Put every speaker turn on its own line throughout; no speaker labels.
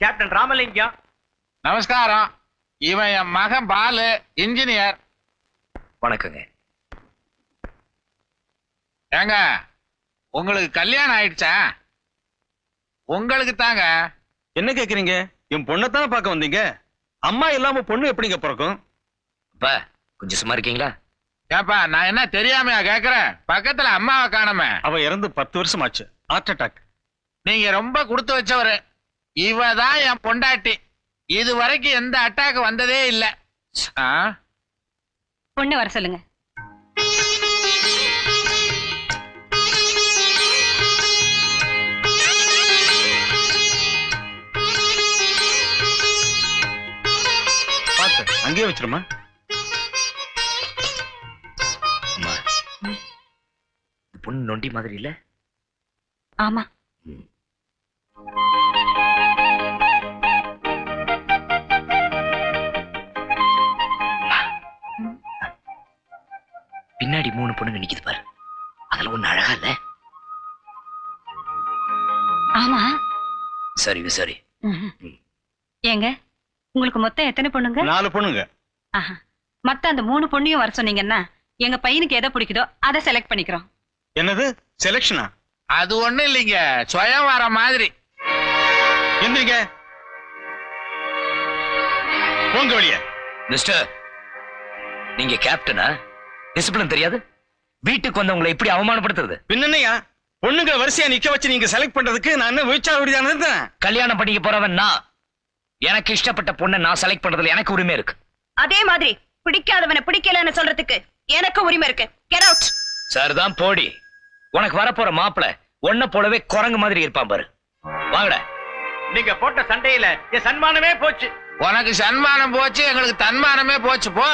Captain Ramalingam.
நமஸ்காரம். இவன் என் மகன் பாலு இன்ஜினியர்.
வணக்கங்க.
ஏங்க உங்களுக்கு கல்யாணம் ஆயிடுச்சா? உங்களுக்கு தாங்க.
என்ன கேக்குறீங்க? என் பொண்ணத்தானே பார்க்க வந்தீங்க? அம்மா இல்லாம பொண்ணு எப்படிங்க பிறக்கும்?
அப்பா கொஞ்சம் சும்மா இருக்கீங்களா?
ஏப்பா நான் என்ன தெரியாமையா கேக்குறேன்? பக்கத்துல அம்மாவை காணமே.
அவ இறந்து பத்து வருஷம் ஆச்சு ஹார்ட் அட்டாக்
நீங்க ரொம்ப கொடுத்து வச்சவரு. இவ தான் என் பொண்டாட்டி. இது வரைக்கும் எந்த அட்டாக் வந்ததே இல்ல?
பொண்ணு வர சொல்லுங்க.
பார்த்து அங்கேயே வச்சிருமா?
பொண்ணு நொண்டி மாதிரி இல்ல?
ஆமா.
பின்னாடி மூணு பொண்ணுங்க நிக்குது பாரு. அதுல ஒண்ணு அழகா இல்ல?
ஆமா.
சரி சரி.
ஏங்க உங்களுக்கு மொத்தம் எத்தனை பொண்ணுங்க?
நாலு பொண்ணுங்க.
ஆஹா. மத்த அந்த மூணு பொண்ணையும் வர சொன்னீங்கன்னா எங்க பையனுக்கு எதை பிடிக்குதோ அதை செலக்ட் பண்ணிக்கிறோம்.
என்னது? செலக்ஷனா
அது ஒண்ணும் இல்லைங்க. சுயம் வர மாதிரி.
எந்திரிங்க போங்க வெளிய.
மிஸ்டர் நீங்க கேப்டனா டிசிப்ளின் தெரியாது? வீட்டுக்கு வந்தவங்களை எப்படி அவமானப்படுத்துறது?
பின்னனையா பொண்ணுங்க வரிசையா நிக்க வச்சு நீங்க செலக்ட் பண்றதுக்கு நான் என்ன விழிச்சாவடிதானே
கல்யாணம் பண்ணிக்க போறவன் நான். எனக்கு இஷ்டப்பட்ட பொண்ணை நான் செலக்ட் பண்றதுல எனக்கு உரிமை இருக்கு.
அதே மாதிரி பிடிக்காதவனை பிடிக்கலன்னு சொல்றதுக்கு எனக்கு உரிமை இருக்கு. கெட் அவுட்
சார் தான் போடி. உனக்கு வரப்போற மாப்பிள உன்ன போலவே குரங்கு மாதிரி இருப்பான் பாரு. வாங்கடா.
நீங்க போட்ட சண்டையில என் சன்மானமே போச்சு.
உனக்கு சன்மானம் போச்சு எங்களுக்கு தன்மானமே போச்சு போ.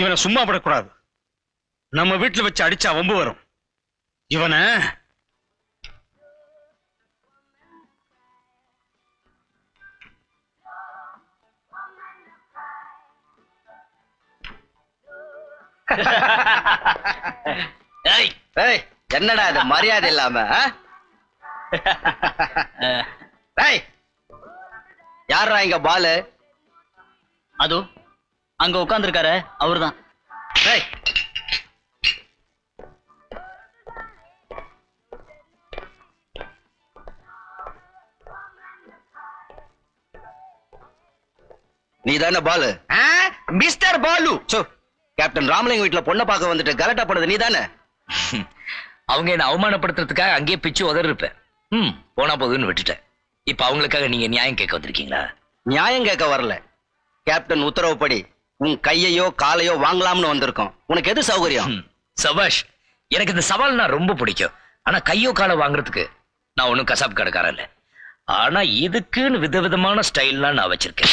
இவனை சும்மா விடக்கூடாது. நம்ம வீட்டுல வச்சு அடிச்சா வம்பு வரும். இவனை
என்னடா இது? மரியாதை இல்லாம யாரா இங்க பாலு?
அதோ அங்க உட்கார்ந்திருக்காரு அவர்தான்.
நீ தானே Balu?
Mister Balu.
So captain Ramalinga வீட்டுல பொண்ணை பார்க்க வந்துட்டு கலட்டா பண்ணது நீ தானே
அவங்க என்ன அவமானப்படுத்துறதுக்காக அங்கேயே பிச்சு உதறி இருப்பேன் ம் போனா போதுன்னு விட்டுட்டேன். இப்ப அவங்களுக்காக நீங்க நியாயம் கேட்க வந்திருக்கீங்களா?
நியாயம் கேட்க வரல. கேப்டன் உத்தரவுப்படி உன் கையையோ காலையோ வாங்கலாம்னு வந்திருக்கோம். உனக்கு எது சௌகரியம்?
சபாஷ் எனக்கு இந்த சவால்னா ரொம்ப பிடிக்கும். ஆனா கையோ காலை வாங்குறதுக்கு நான் ஒன்றும் கசாப் கடைக்காரன் இல்லை. ஆனா இதுக்குன்னு விதவிதமான ஸ்டைல்லாம் நான் வச்சிருக்கேன்.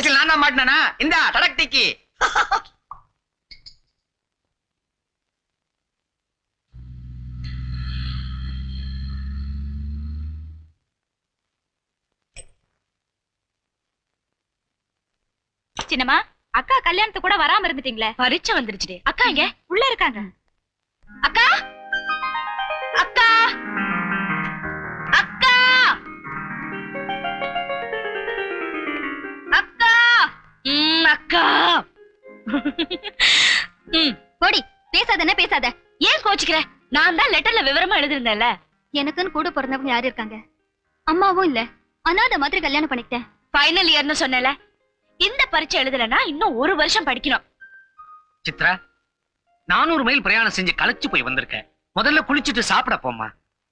கடைசியில் நான் தான் மாட்டினா இந்த தடக்திக்கு
சின்னமா அக்கா கல்யாணத்துக்கு கூட வராம இருந்துட்டீங்களே? பரீட்சை வந்துருச்சு அக்கா இங்க உள்ள இருக்காங்க. அக்கா. போடி. பேசாதே பேசாத. ஏன் கோச்சுக்கிற? நான் தான் லெட்டர்ல விவரமா எழுதிருந்தேன்ல
எனக்குன்னு கூட பிறந்தவங்க யாரு இருக்காங்க? அம்மாவும் இல்ல. அனாதை மாதிரி கல்யாணம் பண்ணிக்கிட்டேன்.
ஃபைனல் இயர்னு சொன்னல இந்த பரீட்சை எழுதலனா இன்னும் ஒரு வருஷம் படிக்கணும்.
சித்ரா நானூறு மைல் பிரயாணம் செஞ்சு களைச்சு போய் வந்திருக்கேன். முதல்ல குளிச்சுட்டு சாப்பிட போம்மா.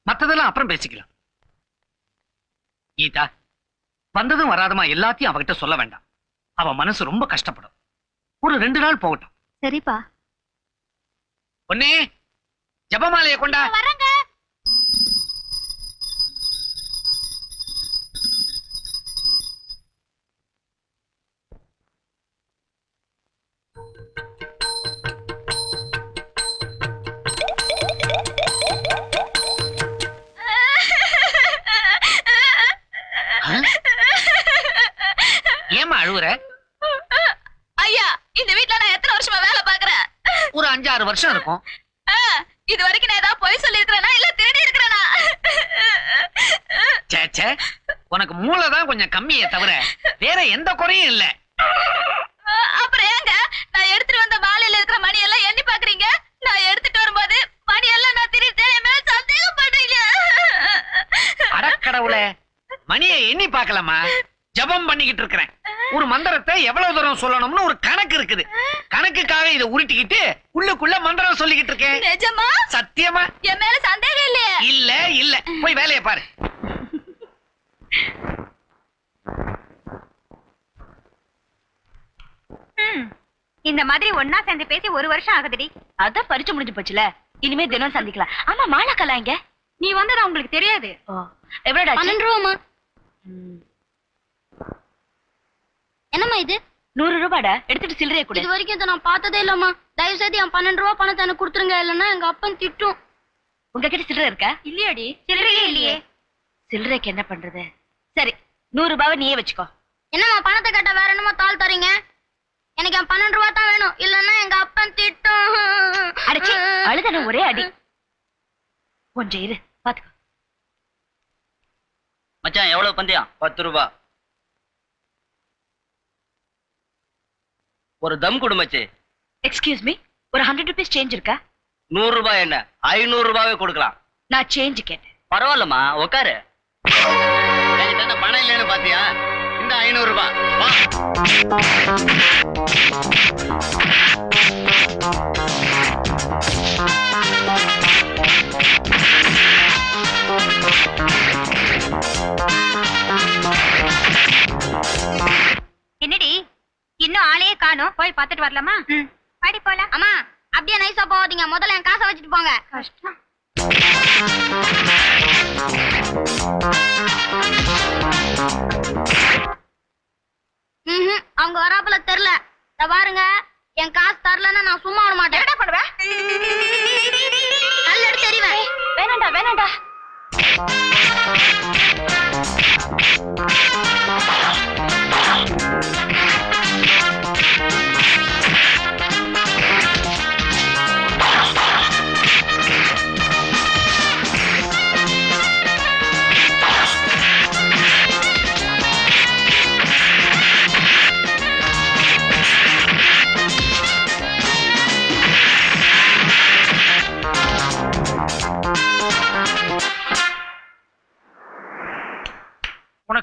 மத்ததெல்லாம் அப்புறம் பேசிக்கலாம். கீதா வந்ததும் வராதமா எல்லாத்தையும் அவகிட்ட சொல்ல வேண்டாம். அவ மனசு ரொம்ப கஷ்டப்படும். ஒரு ரெண்டு நாள் போகட்டும்.
சரிப்பா.
பொன்னே ஜபமாலைய கொண்டா.
வரங்க.
ஏமா அழுவுற
ஐயா இந்த வீட்ல நான் எத்தனை வருஷமா வேலை பாக்குறேன்
ஒரு அஞ்சாறு வருஷம் இருக்கும்.
இது வரைக்கும் நான் ஏதாவது பொய் சொல்லி இருக்கிறேனா இல்ல திருடி இருக்கிறேனா
ச்சே, ச்சே. உனக்கு மூளை தான் கொஞ்சம் கம்மியே தவிர வேற எந்த குறையும் இல்ல.
அப்புறம் ஏங்க? நான் எடுத்துட்டு வந்த மாலையில இருக்கிற மணி எல்லாம் எண்ணி பாக்குறீங்க நான் எடுத்துட்டு வரும்போது மணி எல்லாம் நான் என் மேல சந்தேகப்படுறீங்க.
அடக்கடவுளே மணியை எண்ணி பார்க்கலாமா ஜபம் பண்ணிக்கிட்டு இருக்கிறேன். ஒரு மந்திரத்தை எவ்வளவு தூரம் சொல்லணும்னு ஒரு கணக்கு இருக்குது. கணக்குக்காக இதை உருட்டிக்கிட்டு உள்ளுக்குள்ள மந்திரம் சொல்லிக்கிட்டு இருக்கேன்.
நிஜமா?
சத்தியமா?
என் மேல சந்தேகம் இல்லையே?
இல்ல இல்ல. போய் வேலையை பாரு.
இந்த மாதிரி ஒன்னா சேர்ந்து பேசி ஒரு வருஷம் ஆகுதுடி.
அதான் பரிச்சு முடிஞ்சு போச்சுல. இனிமே தினம் சந்திக்கலாம். ஆமா மாலாக்கலா இங்க
நீ வந்தது அவங்களுக்கு தெரியாது?
எவ்வளோடா
பன்னெண்டு ரூபாமா என்னம்மா இது?
நூறு ரூபாடா? எடுத்துட்டு சில்லறைய கொடு.
இது வரைக்கும் இதை நான் பார்த்ததே இல்லம்மா. தயவு செய்து என் பன்னெண்டு ரூபா பணத்தை எனக்கு கொடுத்துருங்க. இல்லைன்னா எங்க அப்பன் திட்டும்.
உங்ககிட்ட சில்லறை இருக்கா?
இல்லையாடி. சில்லறையே இல்லையே.
சில்லறைக்கு என்ன பண்றது? சரி நூறு ரூபாவை நீயே வச்சுக்கோ.
என்னம்மா பணத்தை கேட்டா வேற என்னமோ தாள் தரீங்க? எனக்கு என் பன்னெண்டு ரூபா தான் வேணும். இல்லைன்னா எங்க அப்பன் திட்டும்.
அடச்சி அழுதன ஒரே அடி. கொஞ்சம் இரு பாத்துக்கோ.
மச்சான் எவ்வளவு பந்தயம்? பத்து ரூபா. ஒரு தம் கொடு மச்சி.
எக்ஸ்கியூஸ் மீ ஒரு ஹண்ட்ரட் ருபீஸ் சேஞ்ச் இருக்கா?
நூறு ரூபாய் என்ன? ஐநூறு ரூபாவே கொடுக்கலாம்.
நான் சேஞ்ச் கேட்டேன்.
பரவாயில்லம்மா உக்காரு. என்கிட்ட பணம் இல்லைன்னு பாத்தியா? இந்த ஐநூறு ரூபாய் வா.
ஆளையே காணோம். போய் பார்த்துட்டு வரலாமா? பாடி போலாம் அம்மா அப்படியே நைஸா போகாதீங்க. முதல்ல என் காசை வச்சுட்டு போங்க. கஷ்டம். அவங்க வராப்புல தெரியல. பாருங்க. என் காசு தரலன்னா நான் சும்மா விட மாட்டேன். என்ன பண்ணுவேன் நல்ல தெரிவேன்
வேணாண்டா வேணாண்டா.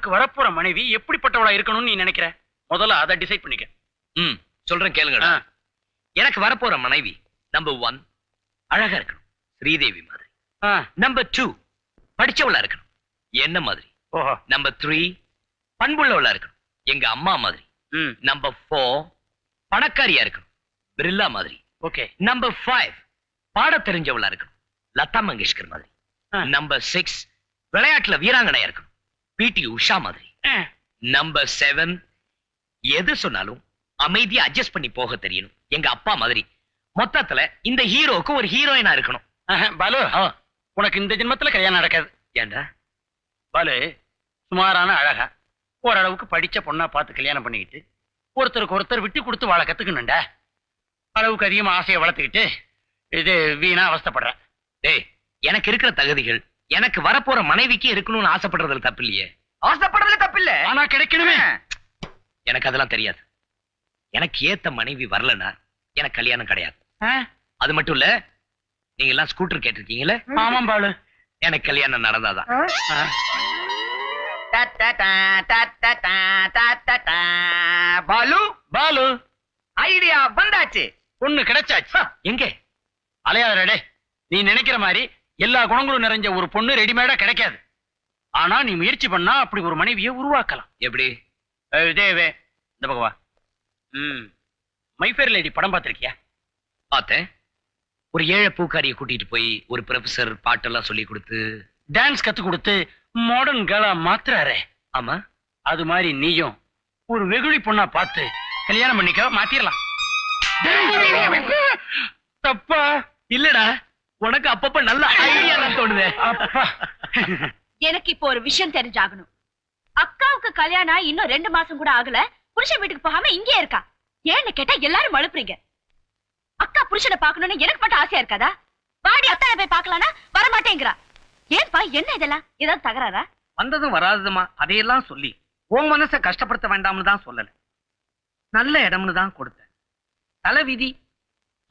உனக்கு வரப்போற மனைவி எப்படிப்பட்டவளா இருக்கணும்னு நீ நினைக்கிற? முதல்ல அதை டிசைட் பண்ணிக்க.
ம் சொல்றேன் கேளுங்கடா
ஆ.
எனக்கு வரப்போற மனைவி நம்பர் ஒன் அழகா இருக்கணும். ஸ்ரீதேவி மாதிரி. நம்பர் டூ படிச்சவளா இருக்கணும். என்ன மாதிரி? நம்பர் த்ரீ பண்புள்ளவளா இருக்கணும். எங்க அம்மா மாதிரி. நம்பர் ஃபோர் பணக்காரியா இருக்கணும். பிர்லா மாதிரி.
ஓகே.
நம்பர் ஃபைவ் பாட தெரிஞ்சவளா இருக்கணும். லதா மங்கேஷ்கர் மாதிரி. நம்பர் சிக்ஸ் விளையாட்டுல வீராங்கனையா இருக்கணும். பிடி உஷா மாதிரி. நம்பர் செவன் எது சொன்னாலும் அமைதியா அட்ஜஸ்ட் பண்ணி போக தெரியணும். எங்க அப்பா மாதிரி. மொத்தத்துல இந்த ஹீரோக்கு ஒரு ஹீரோயினா இருக்கணும்.
பாலு உனக்கு இந்த ஜென்மத்துல கல்யாணம் நடக்காது.
ஏன்டா
பாலு சுமாரான அழகா ஓரளவுக்கு படிச்ச பொண்ணா பார்த்து கல்யாணம் பண்ணிக்கிட்டு
ஒருத்தருக்கு ஒருத்தர் விட்டு கொடுத்து வாழ கத்துக்கணும்டா. அளவுக்கு அதிகமா ஆசையை வளர்த்துக்கிட்டு இது வீணா அவஸ்தைப்படுறேன்.
டேய் எனக்கு இருக்கிற தகுதிகள் எனக்கு வரப்போற மனைவிக்கு இருக்கணும்னு ஆசைப்படுறதுல தப்பு இல்லையே
அவசரப்படுறதுல தப்பில்ல.
ஆனா கிடைக்கணுமே.
எனக்கு அதெல்லாம் தெரியாது. எனக்கு ஏத்த மனைவி வரலனா எனக்கு கல்யாணம் கிடையாது. அது மட்டும் இல்ல நீங்க எல்லாம் ஸ்கூட்டர் கேட்டிருக்கீங்களே
ஆமாம் பாலு.
எனக்கு கல்யாணம் நடந்தாதான்
பாலு?
பாலு.
ஐடியா வந்தாச்சு.
பொண்ணு கிடைச்சாச்சு.
எங்க?
அலையாதடே நீ நினைக்கிற மாதிரி எல்லா குணங்களும் நிறைஞ்ச ஒரு பொண்ணு ரெடிமேடா கிடைக்காது. ஆனா நீ முயற்சி பண்ணா அப்படி ஒரு மனைவியை உருவாக்கலாம்.
எப்படி?
அஹ் இதே வே இந்த பக்கம் வா. ம். மைஃபேர் லேடி படம் பார்த்திருக்கியா?
பார்த்தேன். ஒரு ஏழை பூக்காரியை கூட்டிட்டு போய் ஒரு ப்ரொஃபசர் பாட்டெல்லாம் சொல்லி கொடுத்து
டான்ஸ் கத்து கொடுத்து மாடர்ன் கேர்ளா மாத்துறாரே.
ஆமா.
அது மாதிரி நீயும் ஒரு வெகுளி பொண்ணா பார்த்து கல்யாணம் பண்ணிக்க மாத்திரலாம். தப்பா?
இல்லடா. உனக்கு அப்பப்ப நல்ல ஐடியா தோணுதே.
அப்பா.
எனக்கு இப்போ ஒரு விஷயம் தெரிஞ்சாகணும். அக்காவுக்கு கல்யாணம் இன்னும் ரெண்டு மாசம் கூட ஆகல. புருஷன் வீட்டுக்கு போகாம இங்கே இருக்கா? ஏன்னு கேட்டா எல்லாரும் மழுப்புறீங்க அக்கா புருஷனை பார்க்கணும்னு எனக்கு மட்டும் ஆசையா இருக்காதா? வாடி அத்தானை போய் பார்க்கலாம்னா வர மாட்டேங்கிறா ஏன்பா என்ன இதெல்லாம்? ஏதாவது தகராறா?
வந்ததும் வராததுமா? அதையெல்லாம் சொல்லி உன் மனசை கஷ்டப்படுத்த வேண்டாம்னு தான் சொல்லல. நல்ல இடம்னு தான் கொடுத்தேன். தலைவிதி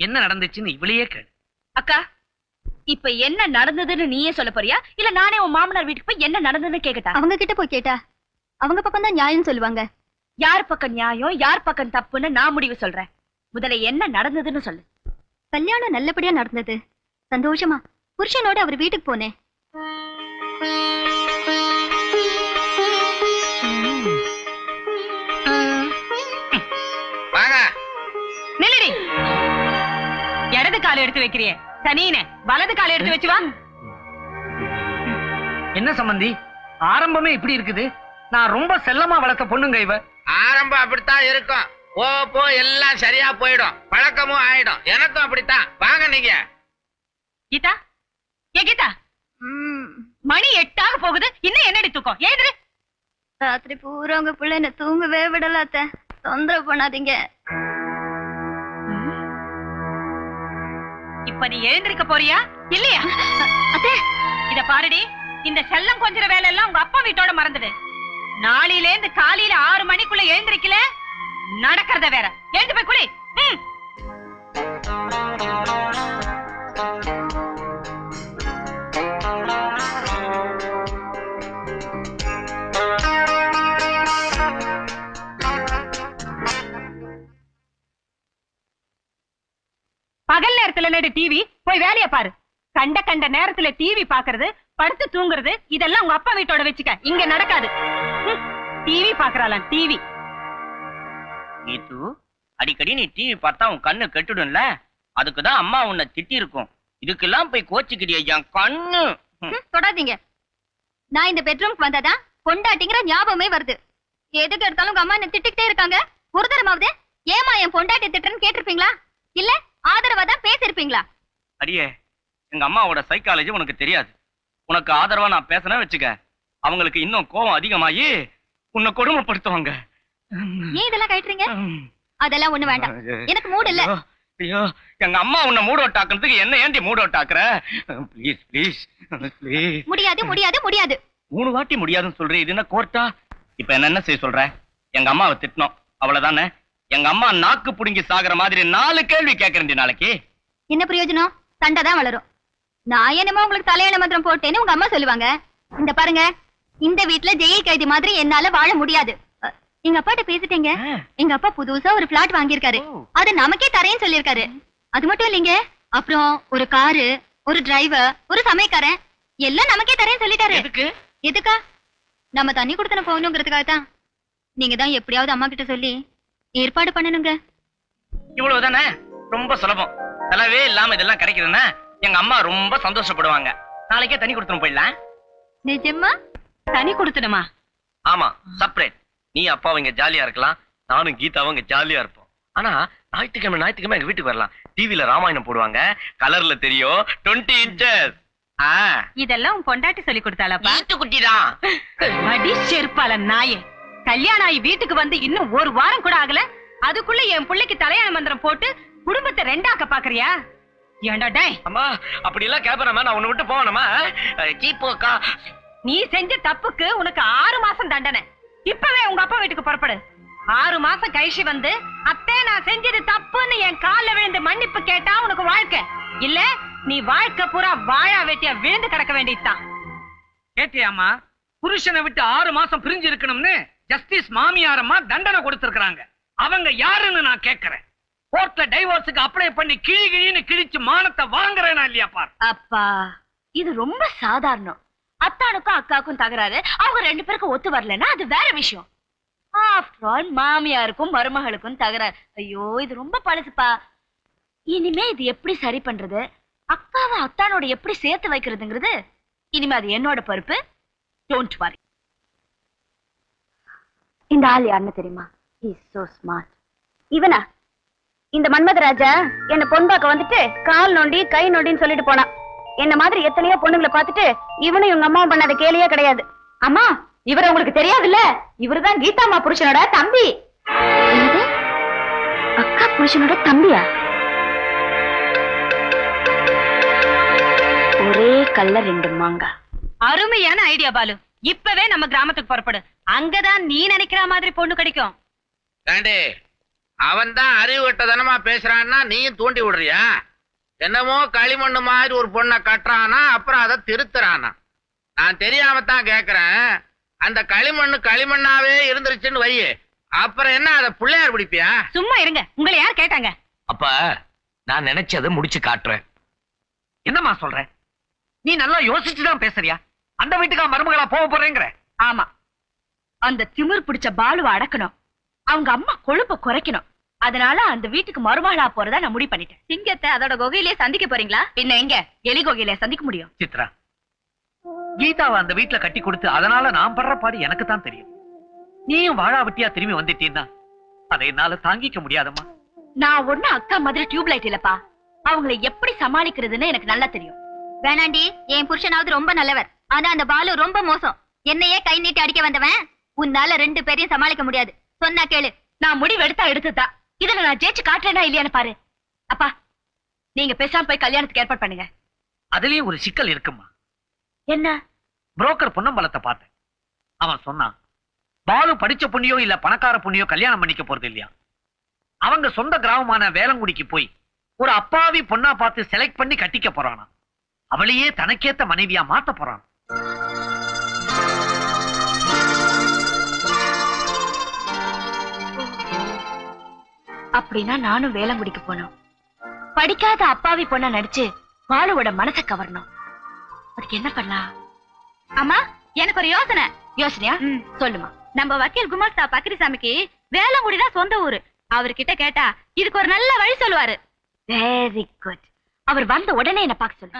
என்ன நடந்துச்சுன்னு இவளையே கேளு.
அக்கா இப்ப என்ன நடந்ததுன்னு நீயே சொல்ல போறியா? இல்ல நானே உன் மாமனார் வீட்டுக்கு போய் என்ன நடந்ததுன்னு கேக்கட்டா?
அவங்க கிட்ட போய் கேட்டா. அவங்க பக்கம் தான் நியாயம் சொல்லுவாங்க.
யார் பக்கம் நியாயம் யார் பக்கம் தப்புன்னு நான் முடிவு சொல்றேன். முதல்ல என்ன நடந்ததுன்னு சொல்லு.
கல்யாணம் நல்லபடியா நடந்தது. சந்தோஷமா. புருஷனோட அவர் வீட்டுக்கு போனேன்.
வாங்க.
நில்லடி. இடது கால் எடுத்து வைக்கிறியே. சனீன வலது கால் எடுத்து வச்சு வா.
என்ன சம்பந்தி? ஆரம்பமே இப்படி இருக்குது. நான் ரொம்ப செல்லமா வளர்த்த பொண்ணுங்க இவ.
ஆரம்பம் அப்படித்தான் இருக்கும். போ போ எல்லாம் சரியா போயிடும். பழக்கமும் ஆயிடும். எனக்கும் அப்படித்தான். வாங்க நீங்க.
கீதா? ஏ கீதா? மணி எட்டாக போகுது. இன்னும் என்னடி தூக்கம்? ஏந்திரு
ராத்திரி பூரா உங்க பிள்ளை என்ன தூங்கவே விடலாத்த தொந்தரவு பண்ணாதீங்க.
இப்ப நீ எழுந்திருக்க போறியா? இல்லையா?
அத்தே
இத பாருடி. இந்த செல்லம் கொஞ்சம் வேலை எல்லாம் உங்க அப்பா வீட்டோட மறந்துடு. நாளையில இருந்து காலையில ஆறு மணிக்குள்ள எழுந்திருக்கல நடக்கிறத வேற. எழுந்து போய் குளி. நேரத்துல நடு டிவி போய் வேலைய பாரு. கண்ட கண்ட நேரத்துல டிவி பாக்குறது படுத்து தூங்குறது இதெல்லாம் உங்க அப்பா வீட்டோட வச்சுக்க. இங்க நடக்காது. டிவி பாக்குறாளாம் டிவி
நீத்து அடிக்கடி நீ டிவி பார்த்தா உன் கண்ணு கெட்டுடும்ல? அதுக்குதான் அம்மா உன்னை திட்டி இருக்கும் இதுக்கெல்லாம் போய் கோச்சுக்கிறிய என் கண்ணு.
தொடாதீங்க. நான் இந்த பெட்ரூம்க்கு வந்தாதான் பொண்டாட்டிங்கிற ஞாபகமே வருது. எதுக்கு எடுத்தாலும் உங்க அம்மா என்ன திட்டிக்கிட்டே இருக்காங்க. ஒரு தரமாவது ஏமா என் பொண்டாட்டி திட்டுறேன்னு கேட்டிருப்பீங்களா? இல்ல ஆதரவா தான் பேசிருப்பீங்களா?
அடியே எங்க அம்மாவோட சைக்காலஜி உனக்கு தெரியாது. உனக்கு ஆதரவா நான் பேசினேன் வச்சுக்க அவங்களுக்கு இன்னும் கோவம் அதிகமாகி உன்னை கொடுமைப்படுத்துவாங்க.
ஏன் இதெல்லாம் கட்டுறீங்க அதெல்லாம் ஒண்ணு வேண்டாம். எனக்கு மூடு இல்ல.
ஐயோ, எங்க அம்மா உன்னை மூட் அவுட் ஆக்குறதுக்கு என்ன ஏண்டி மூட் அவுட் ஆக்குற? ப்ளீஸ் ப்ளீஸ் ப்ளீஸ்
முடியாது முடியாது முடியாது.
மூணு வாட்டி முடியாதுன்னு சொல்றேன் இது என்ன கோர்ட்டா இப்ப என்ன என்ன செய்ய சொல்ற? எங்க அம்மாவை திட்டணும். அவ்வளவுதானே? எங்க அம்மா நாக்கு புடுங்கி சாகுற மாதிரி நாலு கேள்வி கேக்குறேன் நாளைக்கு.
என்ன பிரயோஜனம்? சண்டை தான் வளரும். நான் என்னமோ உங்களுக்கு தலையாண மந்திரம் போட்டேன்னு உங்க அம்மா சொல்லுவாங்க. இந்த பாருங்க இந்த வீட்ல ஜெயில் கைதி மாதிரி என்னால வாழ முடியாது. எங்க அப்பாட்ட பேசிட்டீங்க. எங்க அப்பா புதுசா ஒரு பிளாட் வாங்கியிருக்காரு. அது நமக்கே தரேன்னு சொல்லியிருக்காரு. அது மட்டும் இல்லைங்க அப்புறம் ஒரு காரு ஒரு டிரைவர் ஒரு சமயக்காரன் எல்லாம் நமக்கே தரேன்னு சொல்லிட்டாரு.
எதுக்கு?
எதுக்கா? நம்ம தண்ணி கொடுத்தன போகணுங்கிறதுக்காக தான் நீங்க தான் எப்படியாவது அம்மா கிட்ட சொல்லி ஏற்பாடு பண்ணணுங்க.
இவ்வளவுதானே? ரொம்ப சுலபம். செலவே இல்லாம இதெல்லாம் கிடைக்குதுன்னா எங்க அம்மா ரொம்ப சந்தோஷப்படுவாங்க. நாளைக்கே தண்ணி கொடுத்துரும் போயிடலாம்.
நிஜமா
தனி கொடுத்துடுமா?
ஆமா செப்பரேட் நீ அப்பாவும் இங்க ஜாலியா இருக்கலாம். நானும் கீதாவும் இங்க ஜாலியா இருப்போம். ஆனா ஞாயிற்றுக்கிழமை ஞாயிற்றுக்கிழமை எங்க வீட்டுக்கு வரலாம். டிவில ராமாயணம் போடுவாங்க. கலர்ல தெரியும். டுவெண்ட்டி இன்ச்சஸ்
இதெல்லாம் பொண்டாட்டி சொல்லி கொடுத்தாளப்பா.
குட்டி தான்
அடி செருப்பால நாயே. கல்யாணம் ஆகி வீட்டுக்கு வந்து இன்னும் ஒரு வாரம் கூட ஆகல. அதுக்குள்ள என் பிள்ளைக்கு தலையாண மந்திரம் போட்டு குடும்பத்தை ரெண்டாக்க பாக்குறியா? ஏண்டா டேய்?
அம்மா அப்படி எல்லாம் கேப்பறமா நான் உன்னை விட்டு போவேனமா கீப்போக்கா
நீ செஞ்ச தப்புக்கு உனக்கு ஆறு மாசம் தண்டனை. இப்பவே உங்க அப்பா வீட்டுக்கு புறப்படு. ஆறு மாசம் கழிச்சு வந்து அத்தே நான் செஞ்சது தப்புன்னு என் கால்ல விழுந்து மன்னிப்பு கேட்டா உனக்கு வாழ்க்கை. இல்ல நீ வாழ்க்கை பூரா வாழா வெட்டியா விழுந்து கிடக்க வேண்டியதுதான்.
கேட்டியாமா புருஷனை விட்டு ஆறு மாசம் பிரிஞ்சு இருக்கணும்னு? ஜஸ்டிஸ் மாமியாரம்மா தண்டனை கொடுத்திருக்காங்க அவங்க யாருன்னு நான் கேட்கறேன். கோர்ட்ல டைவோர்ஸுக்கு அப்ளை பண்ணி கிழி கிழின்னு கிழிச்சு மானத்தை வாங்குறேனா இல்லையா பார்?
அப்பா இது ரொம்ப சாதாரணம். அத்தானுக்கும் அக்காவுக்கும் தகராறு. அவங்க ரெண்டு பேருக்கும் ஒத்து வரலன்னா அது வேற விஷயம். ஆஃப்டர் ஆல் மாமியாருக்கும் மருமகளுக்கும் தகராறு. ஐயோ இது ரொம்ப பழசுப்பா. இனிமே இது எப்படி சரி பண்றது? அக்காவை அத்தானோட எப்படி சேர்த்து வைக்கிறதுங்கிறது? இனிமே அது என்னோட பொறுப்பு. டோன்ட் வரி
இந்த ஆள் யாருன்னு தெரியுமா? இஸ் சோ ஸ்மார்ட் இவனா? இந்த மன்மதராஜா என்ன பொன்பாக்க வந்துட்டு கால் நோண்டி கை நோண்டின்னு சொல்லிட்டு போனான். என்ன மாதிரி எத்தனையோ பொண்ணுங்களை பார்த்துட்டு இவனும் இவங்க அம்மா பண்ணாத கேலியே கிடையாது. அம்மா இவர் உங்களுக்கு தெரியாதுல்ல? இவருதான் கீதாமா புருஷனோட தம்பி. அக்கா புருஷனோட தம்பியா? ஒரே கல்ல ரெண்டு மாங்கா.
அருமையான ஐடியா பாலு. இப்பவே நம்ம கிராமத்துக்கு புறப்படு. அங்கதான் நீ நினைக்கிற மாதிரி பொண்ணு கிடைக்கும்.
ஏண்டி அவன் தான் அறிவு கட்டதனமா பேசுறான்னா நீயும் தூண்டி விடுறியா? என்னமோ களிமண்ணு மாதிரி ஒரு பொண்ணை கட்டுறானா அப்புறம் அதை திருத்துறானா? நான் தெரியாம தான் கேக்குறேன். அந்த களிமண்ணு களிமண்ணாவே இருந்துருச்சுன்னு வை. அப்புறம் என்ன அதை பிள்ளையார் பிடிப்பியா?
சும்மா இருங்க உங்களை யார் கேட்டாங்க?
அப்ப நான் நினைச்சதை முடிச்சு காட்டுறேன்.
என்னம்மா சொல்ற? நீ நல்லா யோசிச்சுதான் பேசுறியா? அந்த வீட்டுக்கா மருமகளா போக போறேங்கிற.
ஆமா. அந்த திமிர் பிடிச்ச பாலுவை அடக்கணும். அவங்க அம்மா கொழுப்ப குறைக்கணும். அதனால அந்த வீட்டுக்கு மருமகளா போறதா நான் முடிவு பண்ணிட்டேன். சிங்கத்தை அதோட குகையிலே சந்திக்க போறீங்களா? பின்ன எங்க? எலி குகையில சந்திக்க முடியும்.
சித்ரா கீதாவை அந்த வீட்டுல கட்டி கொடுத்து அதனால நான் படுற பாடு எனக்கு தான் தெரியும். நீயும் வாழா வெட்டியா திரும்பி வந்துட்டீன்னா அதை என்னால தாங்கிக்க முடியாதம்மா.
நான் ஒண்ணு அக்கா மாதிரி டியூப் லைட் இல்லப்பா. அவங்களை எப்படி சமாளிக்கிறதுன்னு எனக்கு நல்லா தெரியும்.
வேணாண்டி என் புருஷனாவது ரொம்ப நல்லவர். ஆனா அந்த பாலு ரொம்ப மோசம். என்னையே கை நீட்டி அடிக்க வந்தவன் உன்னால ரெண்டு பேரையும் சமாளிக்க முடியாது. சொன்னா கேளு.
நான் முடிவு எடுத்தா எடுத்துதான் இதுல நான் ஜெயிச்சு காட்டுறேனா இல்லையான்னு பாரு. அப்பா நீங்க பேசாம போய் கல்யாணத்துக்கு ஏற்பாடு பண்ணுங்க.
அதுலயும் ஒரு சிக்கல் இருக்குமா?
என்ன?
புரோக்கர் பொன்னம்பலத்தை பார்த்தேன். அவன் சொன்னான் பாலு படிச்ச பொண்ணியோ இல்ல பணக்கார பொண்ணியோ கல்யாணம் பண்ணிக்க போறது இல்லையா? அவங்க சொந்த கிராமமான வேலங்குடிக்கு போய் ஒரு அப்பாவி பொண்ணா பார்த்து செலக்ட் பண்ணி கட்டிக்க போறானா? அவளையே தனக்கேத்த மனைவியா மாத்த போறான்?
அப்படின்னா நானும் வேலங்குடிக்கு போனோம். படிக்காத அப்பாவி பொண்ணா நடிச்சு பாலுவோட மனசை கவரணும் அதுக்கு என்ன பண்ணலாம்?
அம்மா எனக்கு ஒரு யோசனை.
யோசனையா? சொல்லுமா.
நம்ம வக்கீல் குமாஸ்தா பக்ரிசாமிக்கு வேலங்குடிதான் சொந்த ஊரு. அவர்கிட்ட கேட்டா இதுக்கு ஒரு நல்ல வழி சொல்லுவாரு.
வெரி குட் அவர் வந்த உடனே என்ன பார்க்க சொல்லு.